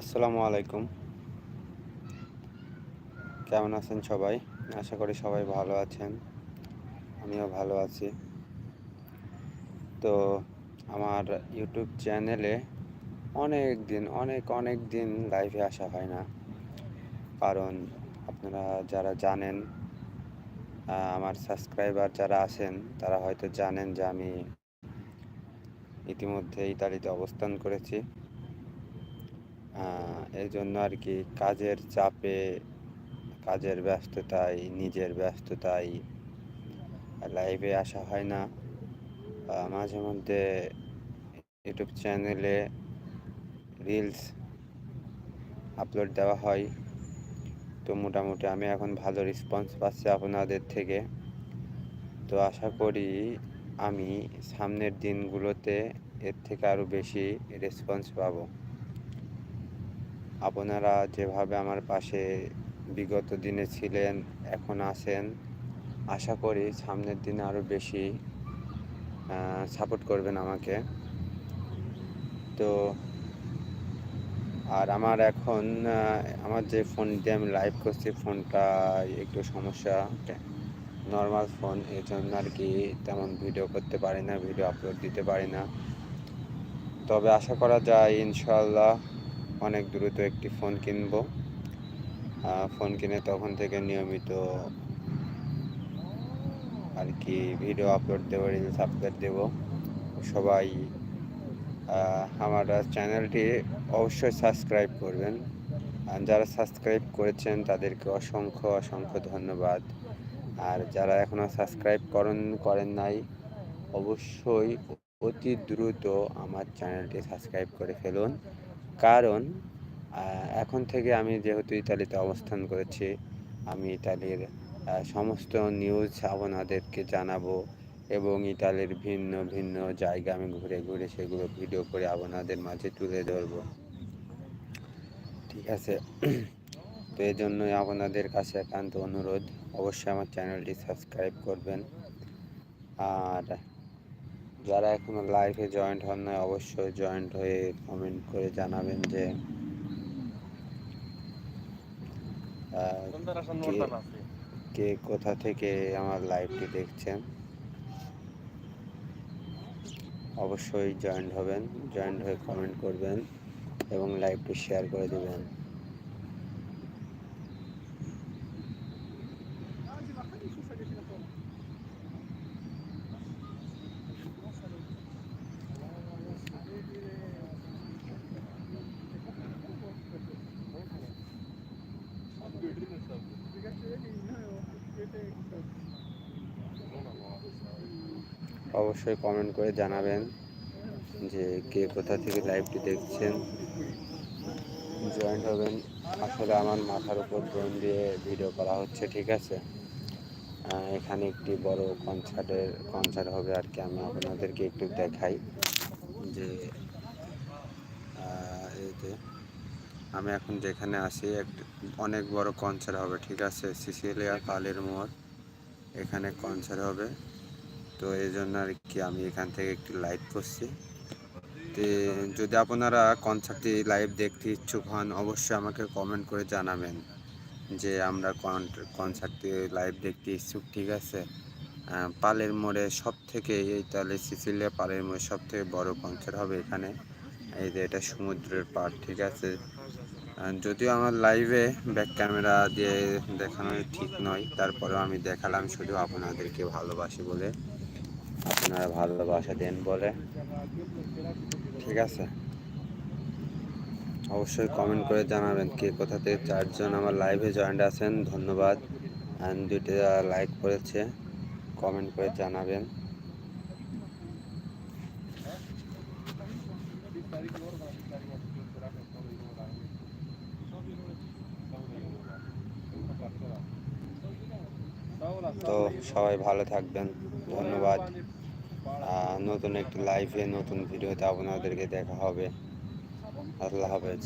আসসালামু আলাইকুম। কেমন আছেন সবাই? আশা করি সবাই ভালো আছেন। আমিও ভালো আছি। তো আমার ইউটিউব চ্যানেলে অনেক দিন, অনেক অনেক দিন লাইভে আসা হয় না। কারণ আপনারা যারা জানেন আমার সাবস্ক্রাইবার যারা আছেন, তারা হয়তো জানেন যে আমি ইতিমধ্যে ইতালিতে অবস্থান করেছি। এই জন্য আর কি কাজের চাপে, কাজের ব্যস্ততায়, নিজের ব্যস্ততায় লাইভে আসা হয় না। মাঝে মধ্যে ইউটিউব চ্যানেলে রিলস আপলোড দেওয়া হয়। তো মোটামুটি আমি এখন ভালো রেসপন্স পাচ্ছি আপনাদের থেকে। তো আশা করি আমি সামনের দিনগুলোতে এর থেকে আরও বেশি রেসপন্স পাবো। আপনারা যেভাবে আমার পাশে বিগত দিনে ছিলেন, এখন আছেন, আশা করি সামনের দিনে আরও বেশি সাপোর্ট করবেন আমাকে। তো, আর আমার এখন আমার যে ফোন দিয়ে আমি লাইভ করছি ফোনটা একটু সমস্যা। নর্মাল ফোন এই জন্য আর কি তেমন ভিডিও করতে পারি না ভিডিও আপলোড দিতে পারি না। তবে আশা করা যায় ইনশাল্লাহ অনেক দ্রুত একটি ফোন কিনব। ফোন কিনে তখন থেকে নিয়মিত আর কি ভিডিও আপলোড দেবো রিলস আপলোড দেব। সবাই আমার চ্যানেলটি অবশ্যই সাবস্ক্রাইব করবেন। যারা সাবস্ক্রাইব করেছেন, তাদেরকে অসংখ্য অসংখ্য ধন্যবাদ। আর যারা এখনও সাবস্ক্রাইব করেন করেন নাই, অবশ্যই অতি দ্রুত আমার চ্যানেলটি সাবস্ক্রাইব করে ফেলুন। কারণ এখন থেকে আমি যেহেতু ইতালিতে অবস্থান করেছি, আমি ইতালির সমস্ত নিউজ আপনাদেরকে জানাব এবং ইতালির ভিন্ন ভিন্ন জায়গা আমি ঘুরে ঘুরে সেগুলো ভিডিও করে আপনাদের মাঝে তুলে ধরব। ঠিক আছে? তো এই জন্যই আপনাদের কাছে একান্ত অনুরোধ, অবশ্যই আমার চ্যানেলটি সাবস্ক্রাইব করবেন। আর যারা এখনও লাইভে জয়েন্ট হন নাই অবশ্যই জয়েন্ট হয়ে কমেন্ট করে জানাবেন যে কে কোথা থেকে আমার লাইভটি দেখছেন? অবশ্যই জয়েন্ট হবেন জয়েন্ট হয়ে কমেন্ট করবেন এবং লাইভটি শেয়ার করে দেবেন। অবশ্যই কমেন্ট করে জানাবেন যে কে কোথা থেকে লাইভটি দেখছেন। জয়েন্ট হবেন। আসলে আমার মাথার উপর ড্রোন দিয়ে ভিডিও করা হচ্ছে, ঠিক আছে? এখানে একটি বড় কনসার্টের কনসার্ট হবে আর কি। আমি আপনাদেরকে একটু দেখাই যে এতে আমি এখন যেখানে আসি একটি অনেক বড় কনসার্ট হবে, ঠিক আছে? সিসিলিয়া কালের মোড়, এখানে কনসার্ট হবে। তো এই জন্য আর কি আমি এখান থেকে একটি লাইভ করছি। তো যদি আপনারা কনসার্টটি লাইভ দেখতে ইচ্ছুক হন, অবশ্যই আমাকে কমেন্ট করে জানাবেন যে আমরা কনসার্টটি লাইভ দেখতে ইচ্ছুক, ঠিক আছে? পালের মোড়ে সব থেকে এই তাহলে সিসিলিয়া পালের মোড়ে সব থেকে বড় কনসার্ট হবে এখানে। এই যে এটা সমুদ্রের পাড়, ঠিক আছে? যদিও আমার লাইভে ব্যাক ক্যামেরা দিয়ে দেখানো ঠিক নয়, তারপরেও আমি দেখালাম, শুধু আপনাদেরকে ভালোবাসি বলে। আপনারা ভালোবাসা দেন বলে। ঠিক আছে? অবশ্যই কমেন্ট করে জানাবেন কে কোথা থেকে চারজন আমার লাইভে জয়েন্ট আছেন। ধন্যবাদ। অ্যান্ড দুইটা লাইক করেছে কমেন্ট করে জানাবেন। তো সবাই ভালো থাকবেন ধন্যবাদ। নতুন একটি লাইভে নতুন ভিডিওতে আপনাদেরকে দেখা হবে। আল্লাহ হাফেজ।